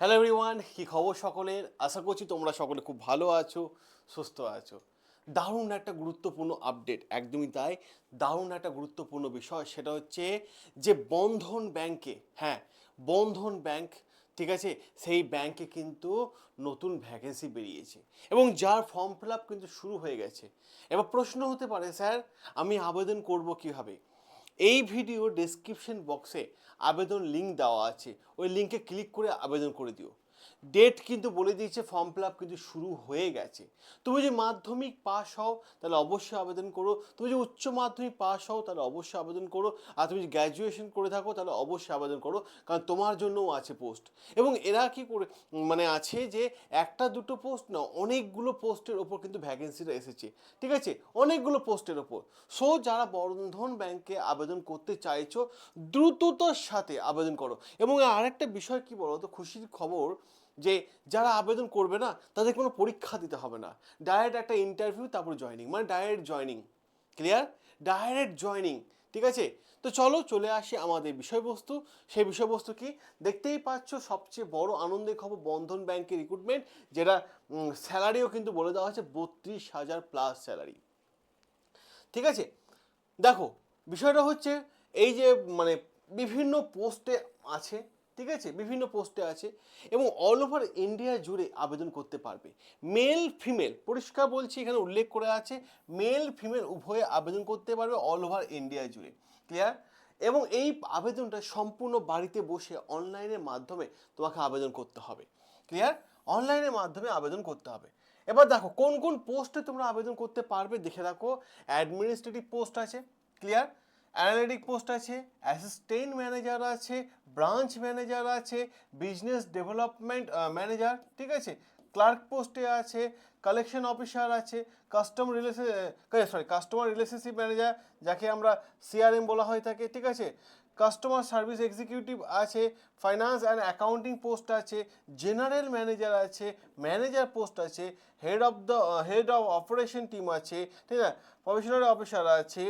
Hello everyone কি খবর সকলের? আশা করছি তোমরা সকলে খুব ভালো আছো, সুস্থ আছো। দারুণ একটা গুরুত্বপূর্ণ আপডেট একদমই তাই। দারুণ একটা গুরুত্বপূর্ণ বিষয়, সেটা হচ্ছে যে বন্ধন ব্যাংকে হ্যাঁ বন্ধন ব্যাংক ঠিক আছে? সেই ব্যাংকে কিন্তু নতুন ভ্যাকেন্সি বেরিয়েছে এবং যার ফর্ম ফিল আপ কিন্তু শুরু হয়ে গেছে। এবার প্রশ্ন হতে পারে, স্যার, আমি আবেদন করব কীভাবে? এই ভিডিও ডেসক্রিপশন বক্সে আবেদন লিঙ্ক দেওয়া আছে। ওই লিঙ্কে ক্লিক করে আবেদন করে দিও। ডেট কিন্তু বলে দিয়েছে ফর্ম ফিল আপ কিন্তু শুরু হয়ে গেছে। তুমি যে মাধ্যমিক পাস হও, তাহলে অবশ্যই আবেদন করো। তুমি যে উচ্চ মাধ্যমিক পাস হও, তাহলে অবশ্যই আবেদন করো। আর তুমি যে গ্র্যাজুয়েশন করে থাকো, তাহলে অবশ্যই আবেদন করো, কারণ তোমার জন্যও আছে পোস্ট এবং এরা কি করে মানে আছে যে, একটা দুটো পোস্ট না, অনেকগুলো পোস্টের ওপর কিন্তু ভ্যাকেন্সিটা এসেছে। ঠিক আছে? অনেকগুলো পোস্টের ওপর। সো যারা বন্ধন ব্যাংকে আবেদন করতে চাইছো, দ্রুততার সাথে আবেদন করো। এবং আরেকটা বিষয় কি বলো তো খুশির খবর যে যারা আবেদন করবে না, তাদের কোনো পরীক্ষা দিতে হবে না। ডাইরেক্ট একটা ইন্টারভিউ তারপর জয়নিং মানে direct joining clear direct joining ঠিক আছে? তো চলো চলে আসি আমাদের বিষয়বস্তু। সেই বিষয়বস্তু কি? দেখতেই পাচ্ছ সবচেয়ে বড় আনন্দের খবর বন্ধন ব্যাংকের রিক্রুটমেন্ট যেটা স্যালারিও কিন্তু বলে দেওয়া হয়েছে, বত্রিশ হাজার প্লাস স্যালারি ঠিক আছে? দেখো, বিষয়টা হচ্ছে, এই যে মানে বিভিন্ন পোস্টে আছে ঠিক আছে? বিভিন্ন পোস্টে আছে এবং অল ওভার ইন্ডিয়া জুড়ে আবেদন করতে পারবে। মেল ফিমেল পরিষ্কার বলছি, এখানে উল্লেখ করে আছে মেল ফিমেল উভয়ে আবেদন করতে পারবে অল ওভার ইন্ডিয়া জুড়ে। ক্লিয়ার এবং এই আবেদনটা সম্পূর্ণ বাড়িতে বসে অনলাইনের মাধ্যমে তোমাকে আবেদন করতে হবে। ক্লিয়ার অনলাইনের মাধ্যমে আবেদন করতে হবে। এবার দেখো, কোন কোন পোস্টে তোমরা আবেদন করতে পারবে? দেখে রাখো। অ্যাডমিনিস্ট্রেটিভ পোস্ট আছে। ক্লিয়ার অ্যানালিটিক পোস্ট আছে, অ্যাসিস্ট্যান্ট ম্যানেজার আছে, ব্রাঞ্চ ম্যানেজার আছে, বিজনেস ডেভেলপমেন্ট ম্যানেজার, ঠিক আছে? ক্লার্ক পোস্টে আছে, কালেকশন অফিসার আছে, custom relation sorry, customer relationship manager, যাকে আমরা সিআরএম বলা হয়ে থাকে, ঠিক আছে? কাস্টমার সার্ভিস এক্সিকিউটিভ আছে ফাইন্যান্স অ্যান্ড অ্যাকাউন্টিং পোস্ট আছে জেনারেল ম্যানেজার আছে ম্যানেজার পোস্ট আছে head of the head of operation team আছে, ঠিক আছে? প্রফেশনাল অফিসার আছে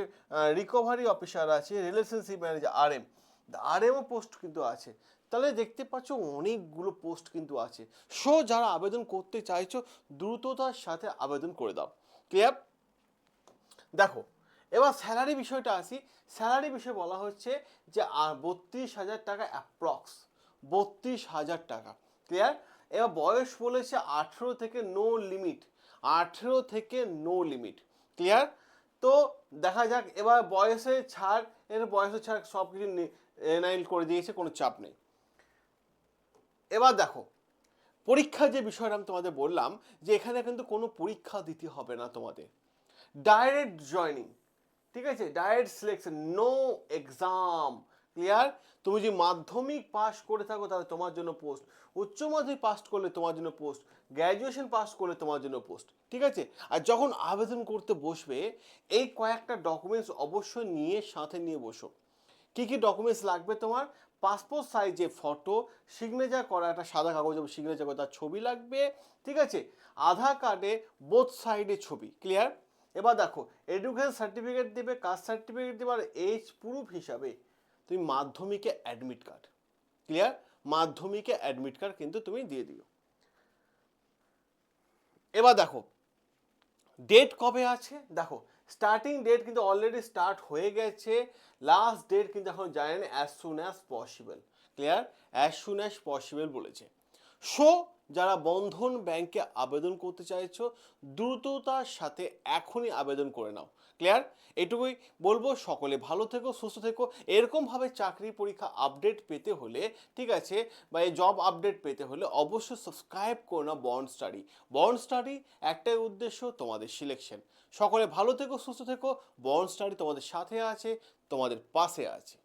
রিকভারি অফিসার আছে relationship manager R M R M O post কিন্তু আছে। তাহলে দেখতে পাচ্ছ অনেকগুলো পোস্ট কিন্তু আছে। সো যারা আবেদন করতে চাইছো, দ্রুততার সাথে আবেদন করে দাও। ক্লিয়ার দেখো এবার স্যালারি বিষয়টা আসি। স্যালারি বিষয়ে বলা হচ্ছে যে বত্রিশ হাজার টাকা অ্যাপ্রক্স বত্রিশ হাজার টাকা ক্লিয়ার এবার বয়স বলেছে আঠেরো থেকে নো লিমিট আঠেরো থেকে নো লিমিট ক্লিয়ার তো দেখা যাক, এবার বয়সে ছাড়, এর বয়সে ছাড় সব কিছু এনাইল করে দিয়েছে, কোনো চাপ নেই। এবার দেখো, পরীক্ষার যে বিষয়টা আমি তোমাদের বললাম, যে এখানে কিন্তু কোনো পরীক্ষা দিতে হবে না তোমাদের। ডাইরেক্ট জয়নিং ঠিক আছে? Direct selection no exam clear তুমি যদি মাধ্যমিক পাস করে থাকো, তাহলে তোমার জন্য পোস্ট উচ্চ মাধ্যমিক পাস করলে তোমার জন্য পোস্ট গ্র্যাজুয়েশন পাস করলে তোমার জন্য পোস্ট ঠিক আছে? আর যখন আবেদন করতে বসবে, এই কয়েকটা ডকুমেন্টস অবশ্যই নিয়ে সাথে নিয়ে বসো। কী কী ডকুমেন্টস লাগবে তোমার? পাসপোর্ট সাইজে ফটো সিগনেচার করা, একটা সাদা কাগজে সিগনেচার করা, তার ছবি লাগবে। ঠিক আছে? আধার কার্ডে বোথ সাইডে ছবি। ক্লিয়ার এবার দেখো এডুকেশন সার্টিফিকেট দেবে কাস্ট সার্টিফিকেট দেবে আর এজ প্রুফ হিসাবে তুমি মাধ্যমিকে অ্যাডমিট কার্ড ক্লিয়ার মাধ্যমিকে অ্যাডমিট কার্ড কিন্তু তুমি দিয়ে দিও। এবার দেখো ডেট কবে আছে? দেখো স্টার্টিং ডেট কিন্তু অলরেডি স্টার্ট হয়ে গেছে। লাস্ট ডেট কিন্তু এখন জানেন as soon as possible clear as soon as possible বলেছে। সো, যারা বন্ধন ব্যাংকে আবেদন করতে চাইছো, দ্রুততার সাথে এখনই আবেদন করে নাও। ক্লিয়ার এটুকুই বলব। সকলে ভালো থেকো, সুস্থ থেকো। এরকমভাবে চাকরি পরীক্ষা আপডেট পেতে হলে, ঠিক আছে, বা এই জব আপডেট পেতে হলে অবশ্যই সাবস্ক্রাইব করো না বন্ড স্টাডি বন্ড স্টাডি একটাই উদ্দেশ্য, তোমাদের সিলেকশন সকলে ভালো থেকো, সুস্থ থেকো। বন্ড স্টাডি তোমাদের সাথে আছে, তোমাদের পাশে আছে।